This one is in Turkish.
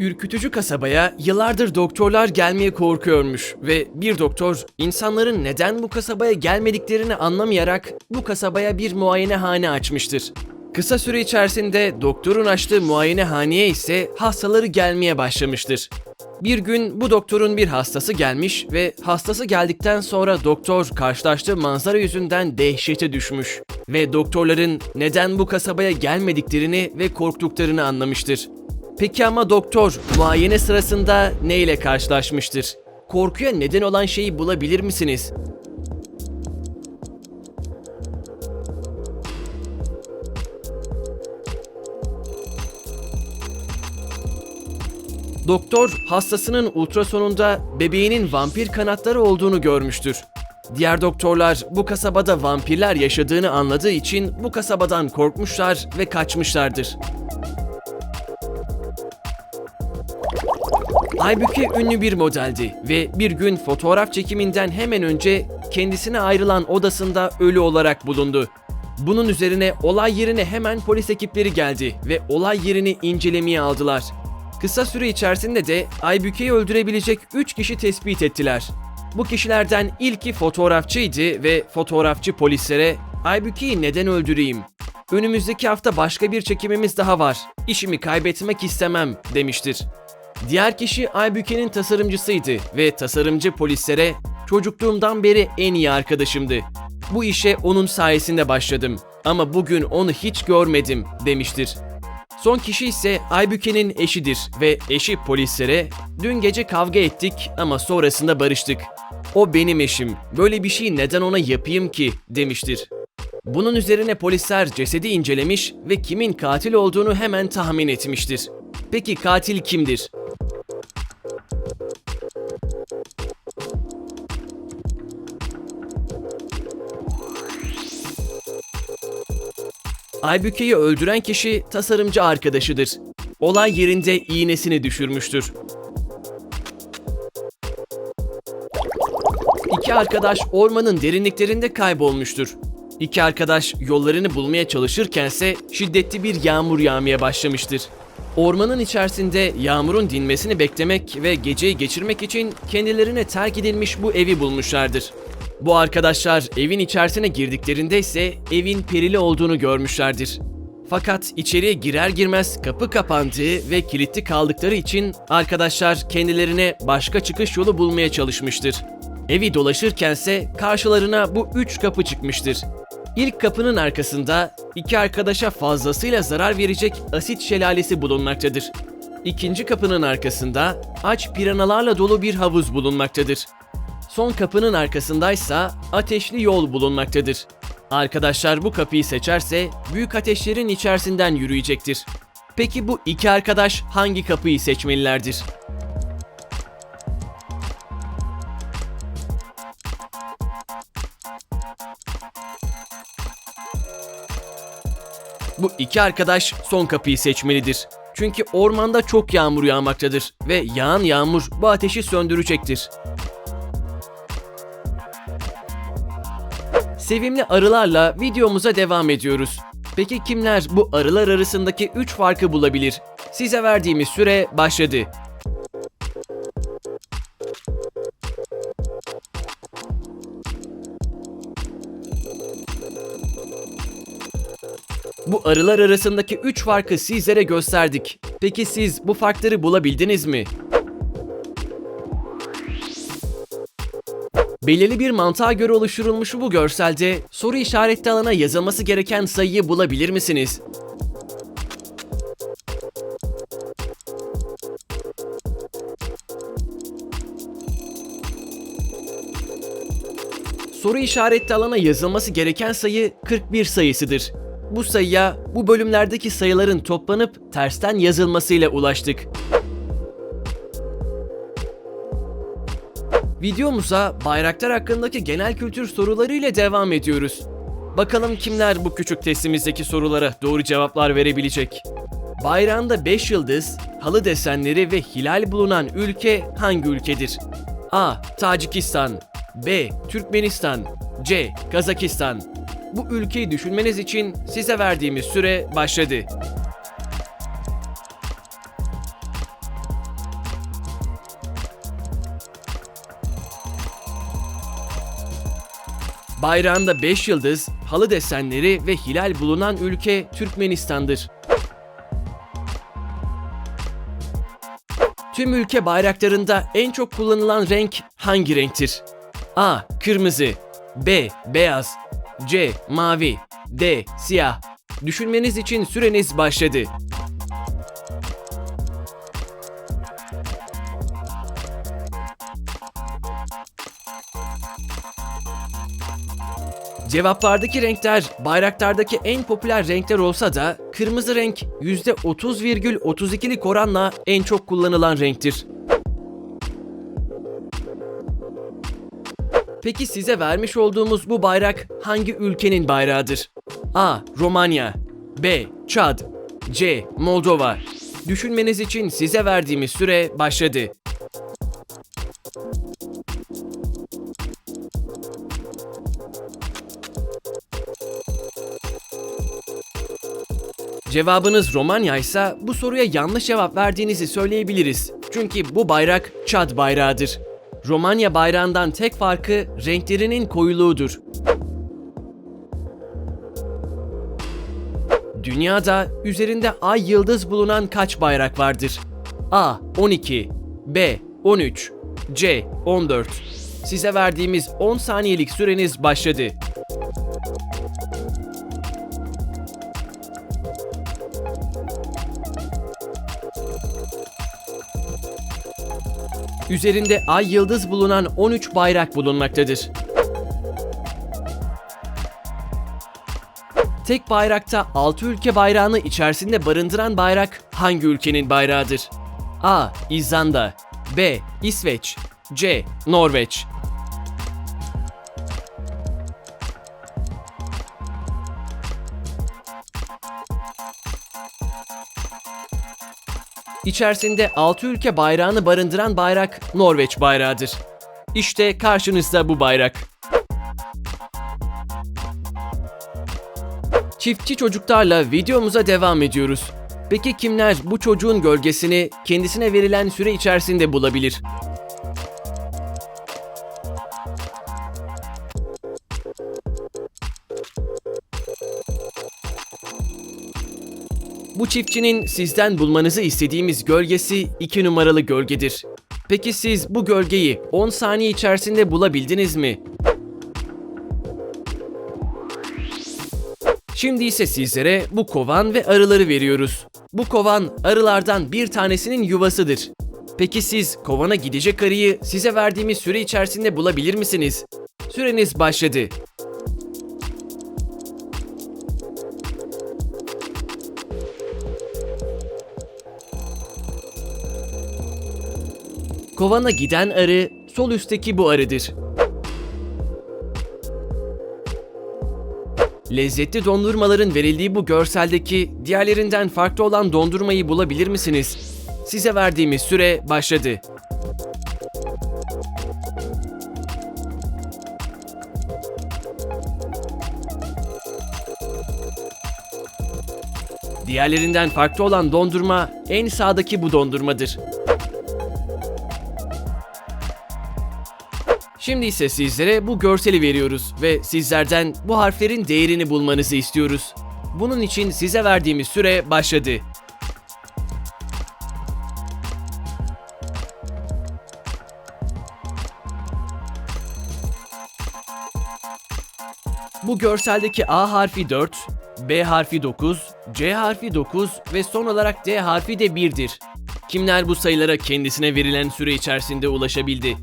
Ürkütücü kasabaya yıllardır doktorlar gelmeye korkuyormuş ve bir doktor insanların neden bu kasabaya gelmediklerini anlamayarak bu kasabaya bir muayenehane açmıştır. Kısa süre içerisinde doktorun açtığı muayenehaneye ise hastaları gelmeye başlamıştır. Bir gün bu doktorun bir hastası gelmiş ve hastası geldikten sonra doktor karşılaştığı manzara yüzünden dehşete düşmüş ve doktorların neden bu kasabaya gelmediklerini ve korktuklarını anlamıştır. Peki ama doktor muayene sırasında ne ile karşılaşmıştır? Korkuya neden olan şeyi bulabilir misiniz? Doktor hastasının ultrasonunda bebeğinin vampir kanatları olduğunu görmüştür. Diğer doktorlar bu kasabada vampirler yaşadığını anladığı için bu kasabadan korkmuşlar ve kaçmışlardır. Aybüke ünlü bir modeldi ve bir gün fotoğraf çekiminden hemen önce kendisine ayrılan odasında ölü olarak bulundu. Bunun üzerine olay yerine hemen polis ekipleri geldi ve olay yerini incelemeye aldılar. Kısa süre içerisinde de Aybüke'yi öldürebilecek 3 kişi tespit ettiler. Bu kişilerden ilki fotoğrafçıydı ve fotoğrafçı polislere Aybüke'yi neden öldüreyim? Önümüzdeki hafta başka bir çekimimiz daha var. İşimi kaybetmek istemem demiştir. Diğer kişi Aybüke'nin tasarımcısıydı ve tasarımcı polislere çocukluğumdan beri en iyi arkadaşımdı. Bu işe onun sayesinde başladım ama bugün onu hiç görmedim demiştir. Son kişi ise Aybüke'nin eşidir ve eşi polislere dün gece kavga ettik ama sonrasında barıştık. O benim eşim. Böyle bir şey neden ona yapayım ki demiştir. Bunun üzerine polisler cesedi incelemiş ve kimin katil olduğunu hemen tahmin etmiştir. Peki katil kimdir? Aybüke'yi öldüren kişi tasarımcı arkadaşıdır. Olay yerinde iğnesini düşürmüştür. İki arkadaş ormanın derinliklerinde kaybolmuştur. İki arkadaş yollarını bulmaya çalışırkense şiddetli bir yağmur yağmaya başlamıştır. Ormanın içerisinde yağmurun dinmesini beklemek ve geceyi geçirmek için kendilerine terk edilmiş bu evi bulmuşlardır. Bu arkadaşlar evin içerisine girdiklerinde ise evin perili olduğunu görmüşlerdir. Fakat içeriye girer girmez kapı kapandığı ve kilitli kaldıkları için arkadaşlar kendilerine başka çıkış yolu bulmaya çalışmıştır. Evi dolaşırkense karşılarına bu üç kapı çıkmıştır. İlk kapının arkasında iki arkadaşa fazlasıyla zarar verecek asit şelalesi bulunmaktadır. İkinci kapının arkasında aç piranalarla dolu bir havuz bulunmaktadır. Son kapının arkasındaysa ateşli yol bulunmaktadır. Arkadaşlar bu kapıyı seçerse büyük ateşlerin içerisinden yürüyecektir. Peki bu iki arkadaş hangi kapıyı seçmelilerdir? Bu iki arkadaş son kapıyı seçmelidir. Çünkü ormanda çok yağmur yağmaktadır ve yağan yağmur bu ateşi söndürecektir. Sevimli arılarla videomuza devam ediyoruz. Peki kimler bu arılar arasındaki 3 farkı bulabilir? Size verdiğimiz süre başladı. Bu arılar arasındaki 3 farkı sizlere gösterdik. Peki siz bu farkları bulabildiniz mi? Belirli bir mantığa göre oluşturulmuş bu görselde soru işaretli alana yazılması gereken sayıyı bulabilir misiniz? Soru işaretli alana yazılması gereken sayı 41 sayısıdır. Bu sayıya bu bölümlerdeki sayıların toplanıp tersten yazılmasıyla ulaştık. Videomuza bayraklar hakkındaki genel kültür soruları ile devam ediyoruz. Bakalım kimler bu küçük testimizdeki sorulara doğru cevaplar verebilecek? Bayrağında 5 yıldız, halı desenleri ve hilal bulunan ülke hangi ülkedir? A. Tacikistan B. Türkmenistan C. Kazakistan bu ülkeyi düşünmeniz için size verdiğimiz süre başladı. Bayrağında 5 yıldız, halı desenleri ve hilal bulunan ülke Türkmenistan'dır. Tüm ülke bayraklarında en çok kullanılan renk hangi renktir? A. Kırmızı B. Beyaz C. Mavi D. Siyah Düşünmeniz için süreniz başladı. Cevaplardaki renkler bayraklardaki en popüler renkler olsa da kırmızı renk %30,32'lik oranla en çok kullanılan renktir. Peki size vermiş olduğumuz bu bayrak hangi ülkenin bayrağıdır? A. Romanya B. Çad C. Moldova Düşünmeniz için size verdiğimiz süre başladı. Cevabınız Romanya ise bu soruya yanlış cevap verdiğinizi söyleyebiliriz. Çünkü bu bayrak Çad bayrağıdır. Romanya bayrağından tek farkı renklerinin koyuluğudur. Dünyada üzerinde ay yıldız bulunan kaç bayrak vardır? A. 12 B. 13 C. 14 Size verdiğimiz 10 saniyelik süreniz başladı. Üzerinde ay yıldız bulunan 13 bayrak bulunmaktadır. Tek bayrakta 6 ülke bayrağını içerisinde barındıran bayrak hangi ülkenin bayrağıdır? A. İzlanda B. İsveç C. Norveç İçerisinde 6 ülke bayrağını barındıran bayrak Norveç bayrağıdır. İşte karşınızda bu bayrak. Çiftçi çocuklarla videomuza devam ediyoruz. Peki kimler bu çocuğun gölgesini kendisine verilen süre içerisinde bulabilir? Bu çiftçinin sizden bulmanızı istediğimiz gölgesi 2 numaralı gölgedir. Peki siz bu gölgeyi 10 saniye içerisinde bulabildiniz mi? Şimdi ise sizlere bu kovan ve arıları veriyoruz. Bu kovan arılardan bir tanesinin yuvasıdır. Peki siz kovana gidecek arıyı size verdiğimiz süre içerisinde bulabilir misiniz? Süreniz başladı. Kovana giden arı sol üstteki bu arıdır. Lezzetli dondurmaların verildiği bu görseldeki diğerlerinden farklı olan dondurmayı bulabilir misiniz? Size verdiğimiz süre başladı. Diğerlerinden farklı olan dondurma en sağdaki bu dondurmadır. Şimdi ise sizlere bu görseli veriyoruz ve sizlerden bu harflerin değerini bulmanızı istiyoruz. Bunun için size verdiğimiz süre başladı. Bu görseldeki A harfi 4, B harfi 9, C harfi 9 ve son olarak D harfi de 1'dir. Kimler bu sayılara kendisine verilen süre içerisinde ulaşabildi?